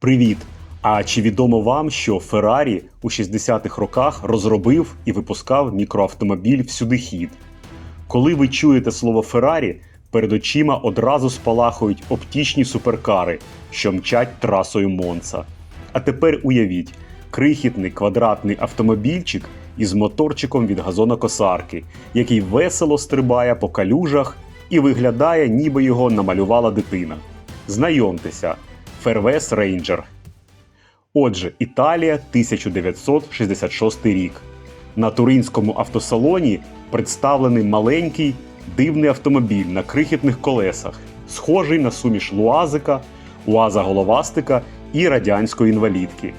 Привіт! А чи відомо вам, що Феррарі у 60-х роках розробив і випускав мікроавтомобіль всюдихід? Коли ви чуєте слово Феррарі, перед очима одразу спалахують оптічні суперкари, що мчать трасою Монца. А тепер уявіть, крихітний квадратний автомобільчик із моторчиком від газонокосарки, який весело стрибає по калюжах і виглядає, ніби його намалювала дитина. Знайомтеся, Fairwest Ranger. Отже, Італія 1966 рік. На туринському автосалоні представлений маленький дивний автомобіль на крихітних колесах, схожий на суміш луазика, уаза головастика і радянської інвалідки.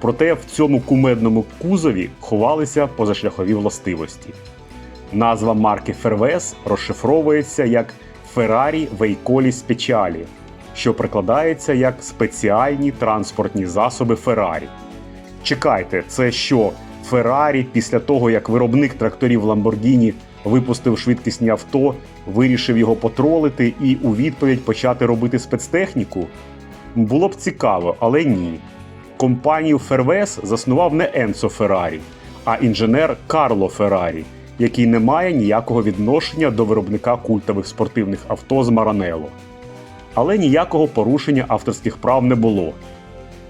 Проте в цьому кумедному кузові ховалися позашляхові властивості. Назва марки Fairwest розшифровується як Ferrari Veicoli Speciali, що прикладається як спеціальні транспортні засоби Феррарі. Чекайте, це що? Феррарі після того, як виробник тракторів Lamborghini випустив швидкісні авто, вирішив його потролити і у відповідь почати робити спецтехніку? Було б цікаво, але ні. Компанію Fairwest заснував не Енцо Феррарі, а інженер Карло Феррарі, який не має ніякого відношення до виробника культових спортивних авто з Маранело. Але ніякого порушення авторських прав не було.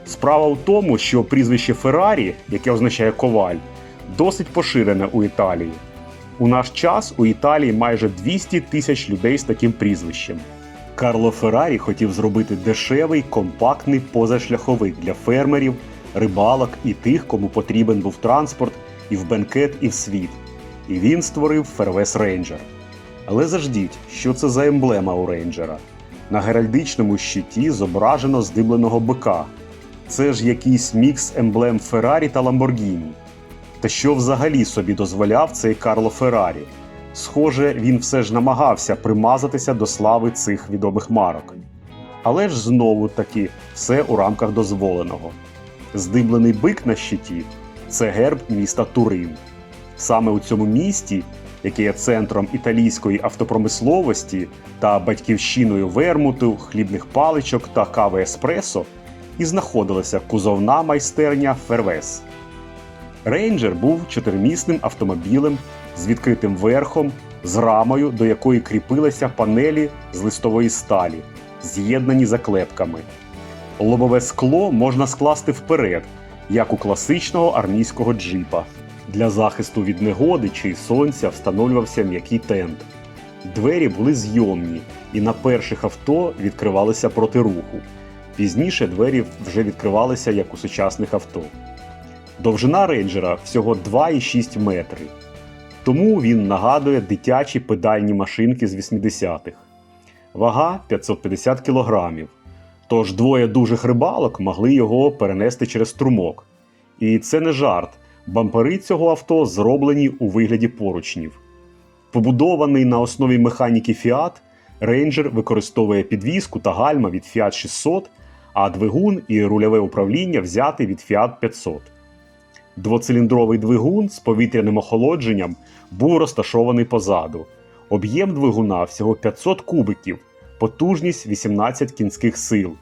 Справа в тому, що прізвище Феррарі, яке означає коваль, досить поширене у Італії. У наш час у Італії майже 200 тисяч людей з таким прізвищем. Карло Феррарі хотів зробити дешевий, компактний позашляховик для фермерів, рибалок і тих, кому потрібен був транспорт і в бенкет, і в світ. І він створив Fairwest Ranger. Але заждіть, що це за емблема у рейнджера? На геральдичному щиті зображено здибленого бика. Це ж якийсь мікс емблем Феррарі та Ламборгіні. Та що взагалі собі дозволяв цей Карло Феррарі? Схоже, він все ж намагався примазатися до слави цих відомих марок. Але ж знову таки все у рамках дозволеного. Здиблений бик на щиті це герб міста Турин. Саме у цьому місті, яке є центром італійської автопромисловості та батьківщиною вермуту, хлібних паличок та кави еспресо, і знаходилася кузовна майстерня Фервес. Рейнджер був чотиримісним автомобілем з відкритим верхом, з рамою, до якої кріпилися панелі з листової сталі, з'єднані заклепками. Лобове скло можна скласти вперед, як у класичного армійського джипа. Для захисту від негоди чи сонця встановлювався м'який тент. Двері були зйомні, і на перших авто відкривалися проти руху. Пізніше двері вже відкривалися як у сучасних авто. Довжина рейнджера всього 2,6 метри. Тому він нагадує дитячі педальні машинки з 80-х. Вага 550 кг. Тож двоє дужих рибалок могли його перенести через струмок. І це не жарт. Бампери цього авто зроблені у вигляді поручнів. Побудований на основі механіки Fiat, Ranger використовує підвіску та гальма від Fiat 600, а двигун і рульове управління взяти від Fiat 500. Двоциліндровий двигун з повітряним охолодженням був розташований позаду. Об'єм двигуна всього 500 кубиків, потужність 18 кінських сил.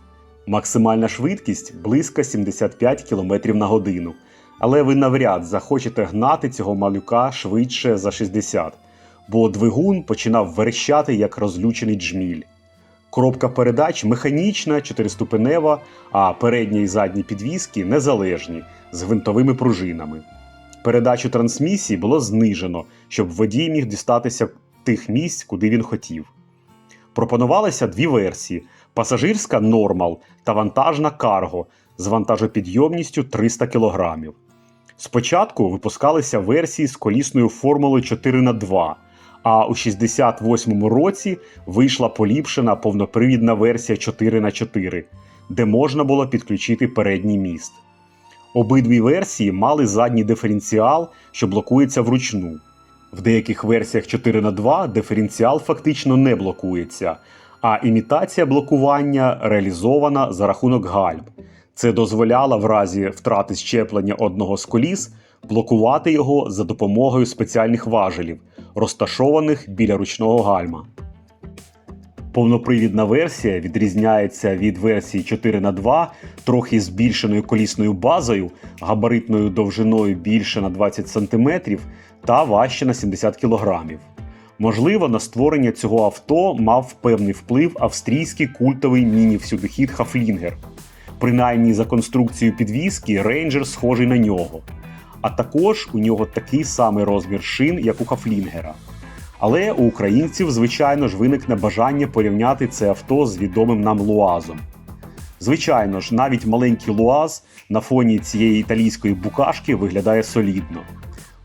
Максимальна швидкість близько 75 км на годину. Але ви навряд захочете гнати цього малюка швидше за 60, бо двигун починав верещати як розлючений джміль. Коробка передач механічна, чотириступенева, а передні і задні підвіски незалежні з гвинтовими пружинами. Передачу трансмісії було знижено, щоб водій міг дістатися тих місць, куди він хотів. Пропонувалися дві версії: пасажирська нормал та вантажна карго з вантажопідйомністю 300 кг. Спочатку випускалися версії з колісною формулою 4х2, а у 68-му році вийшла поліпшена повнопривідна версія 4х4, де можна було підключити передній міст. Обидві версії мали задній диференціал, що блокується вручну. В деяких версіях 4х2 диференціал фактично не блокується, а імітація блокування реалізована за рахунок гальм. Це дозволяло в разі втрати щеплення одного з коліс блокувати його за допомогою спеціальних важелів, розташованих біля ручного гальма. Повнопривідна версія відрізняється від версії 4 на 2 трохи збільшеною колісною базою, габаритною довжиною більше на 20 см та важче на 70 кг. Можливо, на створення цього авто мав певний вплив австрійський культовий міні-всюдихід Хафлінгер. Принаймні за конструкцією підвіски рейнджер схожий на нього. А також у нього такий самий розмір шин, як у Хафлінгера. Але у українців, звичайно ж, виникне бажання порівняти це авто з відомим нам Луазом. Звичайно ж, навіть маленький Луаз на фоні цієї італійської букашки виглядає солідно.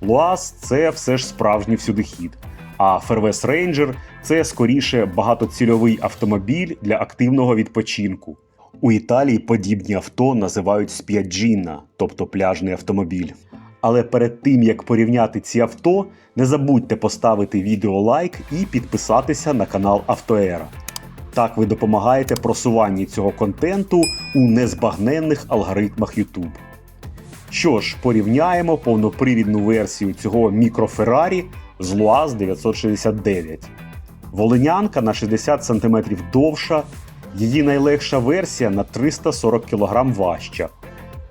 Луаз це все ж справжній всюдихід, а Fairwest Ranger це скоріше багатоцільовий автомобіль для активного відпочинку. У Італії подібні авто називають сп'яджіна, тобто пляжний автомобіль. Але перед тим як порівняти ці авто, не забудьте поставити відео лайк і підписатися на канал Автоера. Так ви допомагаєте просуванні цього контенту у незбагненних алгоритмах YouTube. Що ж, порівняємо повнопривідну версію цього мікроферрарі з Луаз 969. Волинянка на 60 см довша, її найлегша версія на 340 кг важча.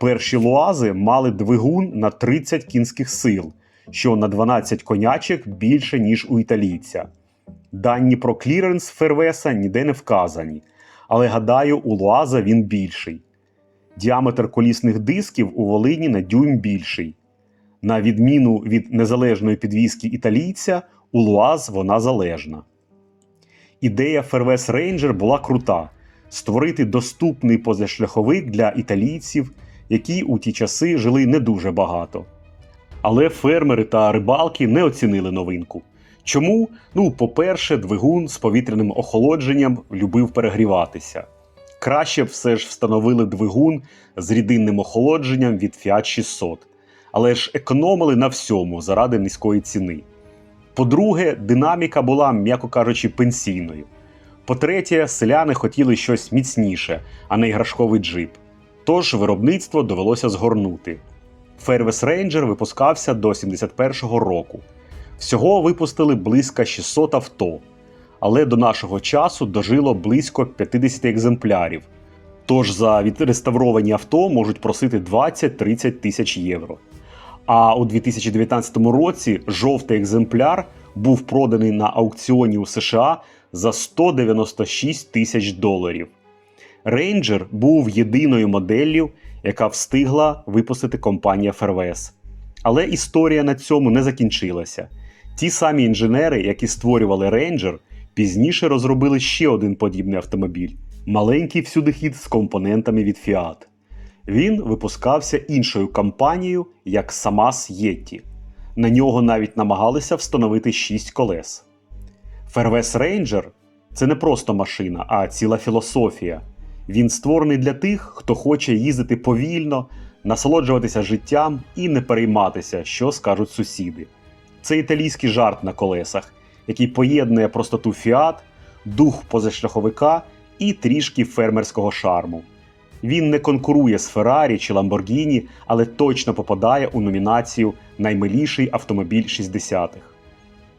Перші луази мали двигун на 30 кінських сил, що на 12 конячок більше, ніж у італійця. Дані про кліренс Фервеса ніде не вказані, але гадаю, у Луаза він більший. Діаметр колісних дисків у Волині на дюйм більший. На відміну від незалежної підвіски італійця, у Луаз вона залежна. Ідея Fairwest Ranger була крута створити доступний позашляховик для італійців, які у ті часи жили не дуже багато. Але фермери та рибалки не оцінили новинку. Чому? Ну, по-перше, двигун з повітряним охолодженням любив перегріватися. Краще все ж встановили двигун з рідинним охолодженням від Fiat 600, але ж економили на всьому заради низької ціни. По-друге, динаміка була, м'яко кажучи, пенсійною. По-третє, селяни хотіли щось міцніше, а не іграшковий джип. Тож виробництво довелося згорнути. Fairwest Ranger випускався до 71-го року. Всього випустили близько 600 авто, але до нашого часу дожило близько 50 екземплярів. Тож за відреставровані авто можуть просити 20-30 тисяч євро. А у 2019 році жовтий екземпляр був проданий на аукціоні у США за 196 тисяч доларів. Ranger був єдиною моделлю, яка встигла випустити компанія Fairwest. Але історія на цьому не закінчилася. Ті самі інженери, які створювали Ranger, пізніше розробили ще один подібний автомобіль маленький всюдихід з компонентами від Fiat. Він випускався іншою компанією, як Samas Yeti. На нього навіть намагалися встановити 6 колес. Fairwest Ranger це не просто машина, а ціла філософія. Він створений для тих, хто хоче їздити повільно, насолоджуватися життям і не перейматися, що скажуть сусіди. Це італійський жарт на колесах, який поєднує простоту Fiat, дух позашляховика і трішки фермерського шарму. Він не конкурує з Феррарі чи Ламборгіні, але точно попадає у номінацію Наймиліший автомобіль 60-х.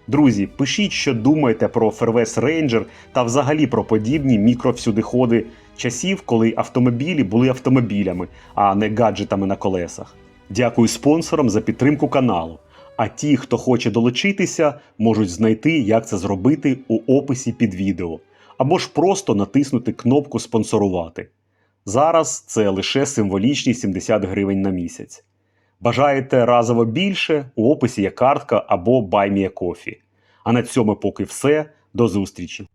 Друзі, пишіть, що думаєте про Fairwest Ranger та взагалі про подібні мікровсюдиходи часів, коли автомобілі були автомобілями, а не гаджетами на колесах. Дякую спонсорам за підтримку каналу. А ті, хто хоче долучитися, можуть знайти, як це зробити у описі під відео, або ж просто натиснути кнопку Спонсорувати. Зараз це лише символічні 70 гривень на місяць. Бажаєте разово більше, у описі є картка або BuyMeACoffee. А на цьому поки все. До зустрічі!